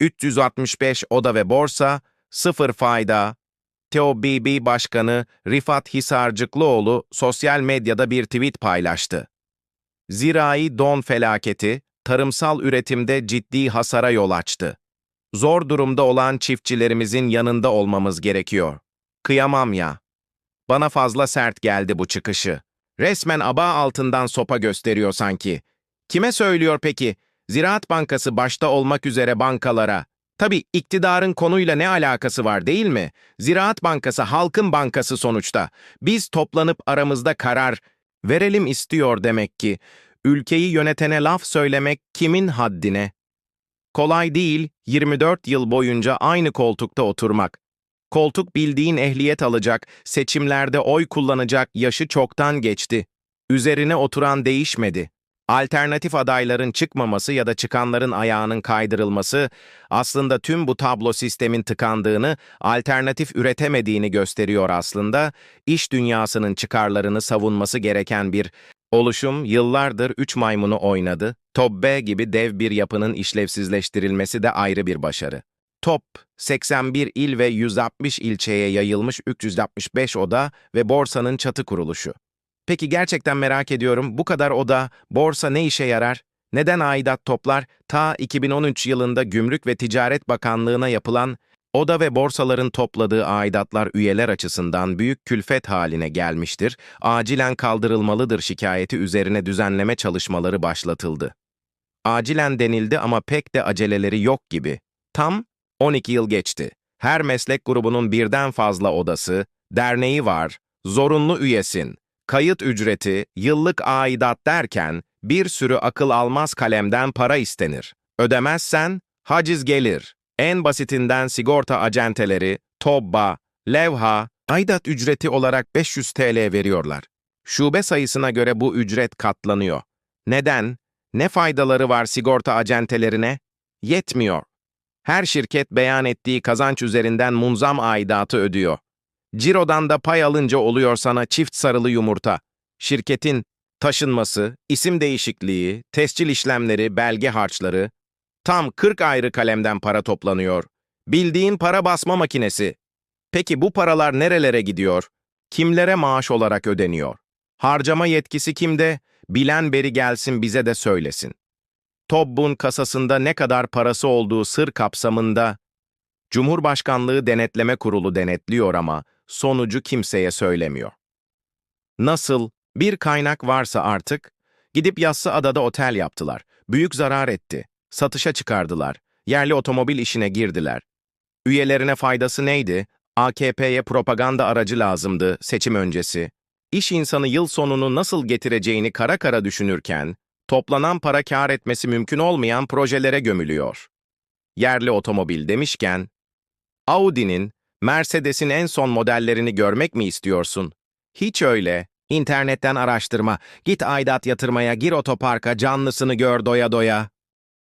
365 oda ve borsa, sıfır fayda. TOBB Başkanı Rifat Hisarcıklıoğlu sosyal medyada bir tweet paylaştı. Zirai don felaketi, tarımsal üretimde ciddi hasara yol açtı. Zor durumda olan çiftçilerimizin yanında olmamız gerekiyor. Kıyamam ya. Bana fazla sert geldi bu çıkışı. Resmen aba altından sopa gösteriyor sanki. Kime söylüyor peki? Ziraat Bankası başta olmak üzere bankalara. Tabii iktidarın konuyla ne alakası var değil mi? Ziraat Bankası halkın bankası sonuçta. Biz toplanıp aramızda karar verelim istiyor demek ki. Ülkeyi yönetene laf söylemek kimin haddine? Kolay değil 24 yıl boyunca aynı koltukta oturmak. Koltuk bildiğin ehliyet alacak, seçimlerde oy kullanacak yaşı çoktan geçti. Üzerine oturan değişmedi. Alternatif adayların çıkmaması ya da çıkanların ayağının kaydırılması aslında tüm bu tablo sistemin tıkandığını, alternatif üretemediğini gösteriyor aslında. İş dünyasının çıkarlarını savunması gereken bir oluşum yıllardır üç maymunu oynadı. Tobbe gibi dev bir yapının işlevsizleştirilmesi de ayrı bir başarı. Top, 81 il ve 160 ilçeye yayılmış 365 oda ve borsanın çatı kuruluşu. Peki gerçekten merak ediyorum, bu kadar oda, borsa ne işe yarar? Neden aidat toplar? Ta 2013 yılında Gümrük ve Ticaret Bakanlığı'na yapılan oda ve borsaların topladığı aidatlar üyeler açısından büyük külfet haline gelmiştir, acilen kaldırılmalıdır şikayeti üzerine düzenleme çalışmaları başlatıldı. Acilen denildi ama pek de aceleleri yok gibi. Tam 12 yıl geçti. Her meslek grubunun birden fazla odası, derneği var, zorunlu üyesin, kayıt ücreti, yıllık aidat derken bir sürü akıl almaz kalemden para istenir. Ödemezsen haciz gelir. En basitinden sigorta acenteleri, tobba, levha, aidat ücreti olarak 500 TL veriyorlar. Şube sayısına göre bu ücret katlanıyor. Neden? Ne faydaları var sigorta acentelerine? Yetmiyor. Her şirket beyan ettiği kazanç üzerinden munzam aidatı ödüyor. Ciro'dan da pay alınca oluyor sana çift sarılı yumurta. Şirketin taşınması, isim değişikliği, tescil işlemleri, belge harçları, tam 40 ayrı kalemden para toplanıyor. Bildiğin para basma makinesi. Peki bu paralar nerelere gidiyor? Kimlere maaş olarak ödeniyor? Harcama yetkisi kimde? Bilen beri gelsin bize de söylesin. Tobbun kasasında ne kadar parası olduğu sır kapsamında Cumhurbaşkanlığı Denetleme Kurulu denetliyor ama sonucu kimseye söylemiyor. Nasıl? Bir kaynak varsa artık, gidip Yassıada'da otel yaptılar. Büyük zarar etti. Satışa çıkardılar. Yerli otomobil işine girdiler. Üyelerine faydası neydi? AKP'ye propaganda aracı lazımdı seçim öncesi. İş insanı yıl sonunu nasıl getireceğini kara kara düşünürken, toplanan para kâr etmesi mümkün olmayan projelere gömülüyor. Yerli otomobil demişken, Audi'nin, Mercedes'in en son modellerini görmek mi istiyorsun? Hiç öyle. İnternetten araştırma, git aidat yatırmaya, gir otoparka, canlısını gör doya doya.